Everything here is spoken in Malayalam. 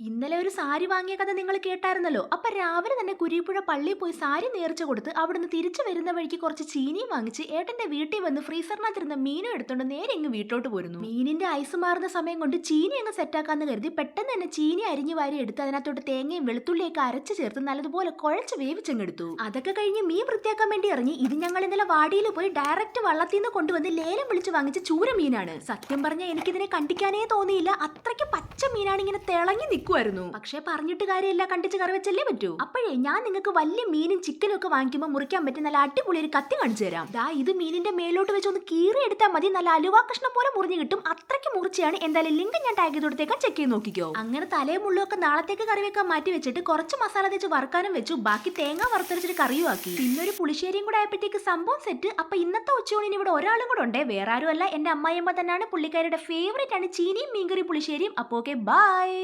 ഇന്നലെ ഒരു സാരി വാങ്ങിയ കഥ നിങ്ങൾ കേട്ടായിരുന്നല്ലോ. അപ്പൊ രാവിലെ തന്നെ കുരിപ്പുഴ പള്ളിയിൽ പോയി സാരി നേർച്ച കൊടുത്ത് അവിടുന്ന് തിരിച്ചു വരുന്ന വഴിക്ക് കുറച്ച് ചീനിയും വാങ്ങിച്ച് ഏട്ടന്റെ വീട്ടിൽ വന്ന് ഫ്രീസറിനകത്തിരുന്ന മീനും എടുത്തോണ്ട് നേരെ ഇങ്ങ് വീട്ടിലോട്ട് പോരുന്നു. മീനിന്റെ ഐസ് മാറുന്ന സമയം കൊണ്ട് ചീനി അങ്ങ് സെറ്റാക്കാന്ന് കരുതി പെട്ടെന്ന് തന്നെ ചീനി അരിഞ്ഞു വാരി എടുത്ത് അതിനകത്തോട്ട് തേങ്ങയും വെളുത്തുള്ളിയൊക്കെ അരച്ച് ചേർത്ത് നല്ലതുപോലെ കുഴച്ച് വേവിച്ചെടുത്തു അതൊക്കെ കഴിഞ്ഞ് മീൻ വൃത്തിയാക്കാൻ വേണ്ടി ഇറങ്ങി. ഇത് ഞങ്ങൾ ഇന്നലെ വാടിയിൽ പോയി ഡയറക്റ്റ് വള്ളത്തിൽ നിന്ന് കൊണ്ടുവന്ന് ലേലം വിളിച്ച് വാങ്ങിച്ച ചൂര മീനാണ് സത്യം പറഞ്ഞാൽ എനിക്കിതിനെ കണ്ടിക്കാനേ തോന്നിയില്ല. അത്രയ്ക്ക് പച്ച മീനാണിങ്ങനെ തിളങ്ങി നിൽക്കുമായിരുന്നു പക്ഷേ പറഞ്ഞിട്ട് കാര്യമില്ല കണ്ടിച്ച് കറി വെച്ചല്ലേ പറ്റൂ. അപ്പോഴേ ഞാൻ നിങ്ങൾക്ക് വലിയ മീനും ചിക്കനും ഒക്കെ വാങ്ങിക്കുമ്പോൾ മുറിക്കാൻ പറ്റും നല്ല അടിപൊളി ഒരു കത്തി കാണിച്ചു തരാം. ദാ ഇത് മീനിന്റെ മേലോട്ട് വെച്ച് ഒന്ന് കീറി എടുത്താൽ മതി. നല്ല അലുവാ കഷ്ണം പോലെ മുറിഞ്ഞു കിട്ടും. അത്രയ്ക്ക് മുറിച്ചാണ് എന്തായാലും ലിങ്ക് ഞാൻ ടാഗ് ചെയ്ത് കൊടുത്തേക്കാൻ ചെക്ക് ചെയ്ത് നോക്കിക്കോ. അങ്ങനെ തലയും മുള്ളൊക്കെ നാളത്തേക്ക് കറി വെക്കാൻ മാറ്റി വെച്ചിട്ട് കുറച്ച് മസാല തേച്ച് വറുക്കാനും വെച്ചു. ബാക്കി തേങ്ങ വറുത്തരച്ചിട്ട് കറിയും ആക്കി. പിന്നെ ഒരു പുളിശ്ശേരിയും കൂടെ ആയപ്പോഴത്തേക്ക് സംഭവം സെറ്റ് അപ്പൊ ഇന്നത്തെ ഉച്ചയൂണിന് ഇവിടെ ഒരാളും കൂടെ ഉണ്ട്. വേറെ ആരുമല്ല. എന്റെ അമ്മായിയമ്മ തന്നെയാണ്. പുള്ളിക്കാരുടെ ഫേവറേറ്റ് ആണ്. ചീനിയും മീൻകറി പുളിശ്ശേരിയും. അപ്പോ ಓಕೆ ಬಾಯ್